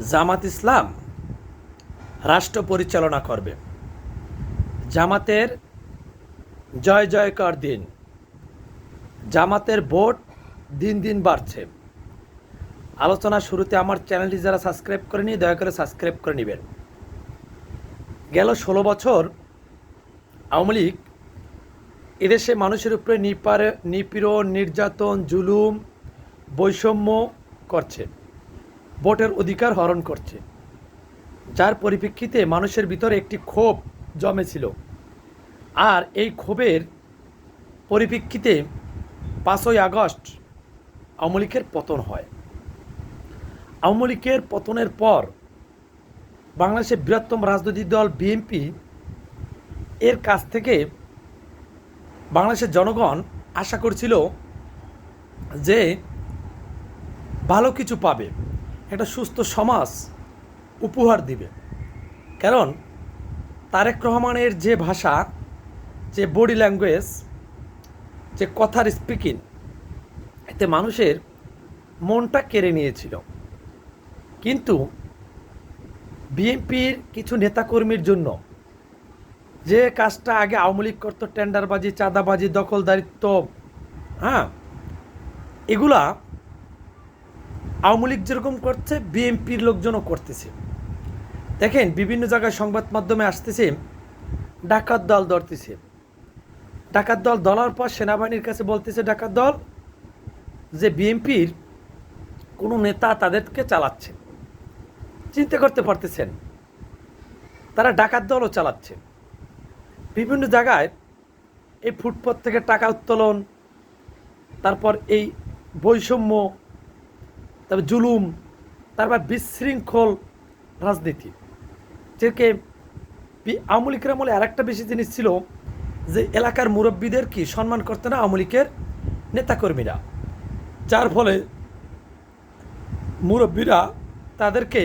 জামাত ইসলাম রাষ্ট্র পরিচালনা করবে। জামাতের জয় জয়কার দিন। জামাতের ভোট দিন দিন বাড়ছে। আলোচনা শুরুতে আমার চ্যানেলটি যারা সাবস্ক্রাইব করেনি, দয়া করে সাবস্ক্রাইব করে নেবেন। গেল ষোলো বছর আওয়ামী লীগ এদেশে মানুষের উপরে নিপারে নিপীড়ন, নির্যাতন, জুলুম, বৈষম্য করছে। ভোটের অধিকার হরণ করছে। যার পরিপ্রেক্ষিতে মানুষের ভিতরে একটি ক্ষোভ জমেছিল। আর এই ক্ষোভের পরিপ্রেক্ষিতে পাঁচই আগস্ট আওয়ামী লীগের পতন হয়। আওয়ামী লীগের পতনের পর বাংলাদেশের বৃহত্তম রাজনৈতিক দল বিএনপি এর কাছ থেকে বাংলাদেশের জনগণ আশা করছিল যে ভালো কিছু পাবে। একটা সুস্থ সমাজ উপহার দিবে। কারণ তারেক রহমানের যে ভাষা, যে বডি ল্যাঙ্গুয়েজ যে কথার স্পিকিং এতে মানুষের মনটা কেড়ে নিয়েছিল। কিন্তু বিএনপির কিছু নেতাকর্মীর জন্য যে কাজটা আগে আওয়ামী লীগ করতো, টেন্ডারবাজি, চাঁদাবাজি, দখলদারিত্ব হ্যাঁ এগুলা আওয়ামী লীগ যেরকম করছে, বিএনপির লোকজনও করতেছে। দেখেন, বিভিন্ন জায়গায় সংবাদ মাধ্যমে আসতেছে, ডাকাত দল ধরতেছে। ডাকাত দল ধরার পর সেনাবাহিনীর কাছে বলতেছে, ডাকাত দল, যে বিএনপির কোনো নেতা তাদেরকে চালাচ্ছে। চিন্তা করতে পারতেছেন। তারা ডাকাত দলও চালাচ্ছে। বিভিন্ন জায়গায় এই ফুটপথ থেকে টাকা উত্তোলন, তারপর এই বৈষম্য তারপর জুলুম তারপর বিশৃঙ্খল রাজনীতি। যেকে আওয়ামী লীগের আমলে আরেকটা বেশি জিনিস ছিল যে এলাকার মুরব্বীদের কি সম্মান করতে না আওয়ামী লীগের নেতাকর্মীরা। যার ফলে মুরব্বীরা তাদেরকে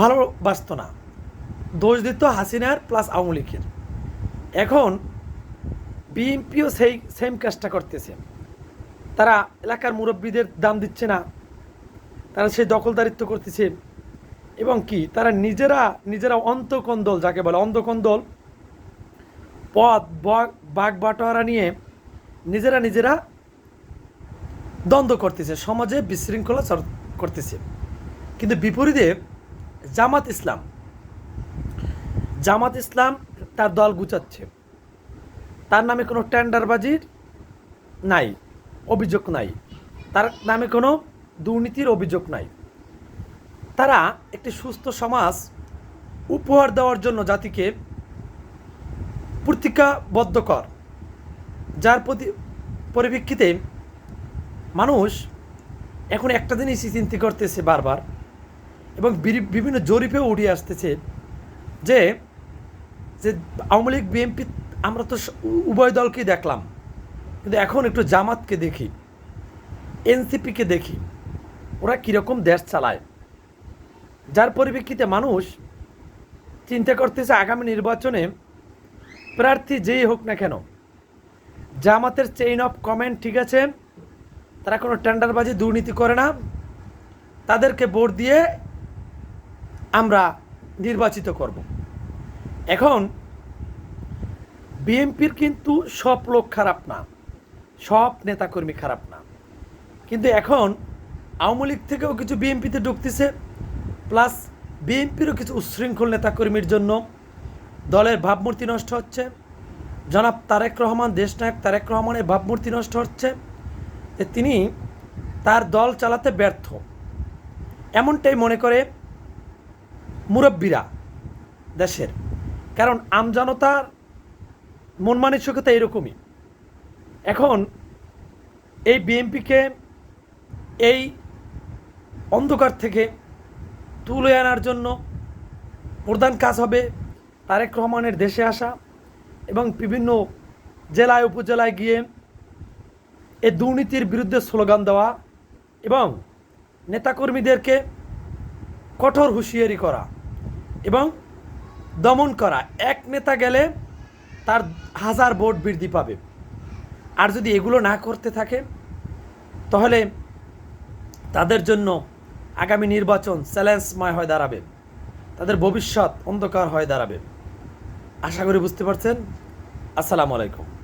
ভালোবাসত না। দোষ দিত হাসিনার প্লাস আওয়ামী লীগের। এখন বিএনপিও সেই সেম কাজটা করতেছে। তারা এলাকার মুরব্বীদের দাম দিচ্ছে না। তারা সেই দখলদারিত্ব করতেছে। এবং কি, তারা নিজেরা নিজেরা অন্তকন্দল যাকে বলে অন্ধকন্দল পদ বাঘ বাটোয়ারা নিয়ে নিজেরা নিজেরা দ্বন্দ্ব করতেছে, সমাজে বিশৃঙ্খলা করতেছে। কিন্তু বিপরীতে জামাত ইসলাম জামাত ইসলাম তার দল গুচাচ্ছে। তার নামে কোনো টেন্ডারবাজির নাই। অভিযোগ নাই। তার নামে কোনো দুর্নীতির অভিযোগ নাই। তারা একটি সুস্থ সমাজ উপহার দেওয়ার জন্য জাতিকে প্রতিজ্ঞাবদ্ধকর যার প্রতি পরিপ্রেক্ষিতে মানুষ এখন একটা জিনিসই চিন্তা করতেছে বারবার এবং বিভিন্ন জরিপেও উঠে আসতেছে যে যে আওয়ামী লীগ, বিএনপি, আমরা তো উভয় দলকেই দেখলাম। কিন্তু এখন একটু জামাতকে দেখি, এনসিপিকে দেখি, ওরা কীরকম দেশ চালায়। যার পরিপ্রেক্ষিতে মানুষ চিন্তা করতেছে আগামী নির্বাচনে প্রার্থী যেই হোক না কেন, জামাতের চেইন অফ কমেন্ট ঠিক আছে, তারা কোনো টেন্ডারবাজি, দুর্নীতি করে না, তাদেরকে ভোট দিয়ে আমরা নির্বাচিত করব। এখন বিএনপির কিন্তু সব লোক খারাপ না। সব নেতাকর্মী খারাপ না। কিন্তু এখন আওয়ামী লীগ থেকেও কিছু বিএনপিতে ঢুকতেছে, প্লাস বিএনপিরও কিছু উচ্ছৃঙ্খল নেতাকর্মীর জন্য দলের ভাবমূর্তি নষ্ট হচ্ছে। জনাব তারেক রহমান, দেশনায়ক তারেক রহমানের ভাবমূর্তি নষ্ট হচ্ছে যে তিনি তার দল চালাতে ব্যর্থ। এমনটাই মনে করে মুরব্বীরা দেশের। কারণ আমজনতার মন মানসিকতা এরকমই। এখন এই বিএনপিকে এই অন্ধকার থেকে তুলে আনার জন্য প্রধান কাজ হবে তারেক রহমানের দেশে আসা এবং বিভিন্ন জেলায়, উপজেলায় গিয়ে এই দুর্নীতির বিরুদ্ধে স্লোগান দেওয়া এবং নেতাকর্মীদেরকে কঠোর হুঁশিয়ারি করা এবং দমন করা। এক নেতা গেলে তার হাজার ভোট বৃদ্ধি পাবে। আর যদি এগুলো না করতে থাকে, তাহলে তাদের জন্য আগামী নির্বাচন চ্যালেঞ্জময় হয়ে দাঁড়াবে। তাদের ভবিষ্যৎ অন্ধকার হয়ে দাঁড়াবে। আশা করি বুঝতে পারছেন। আসসালামু আলাইকুম।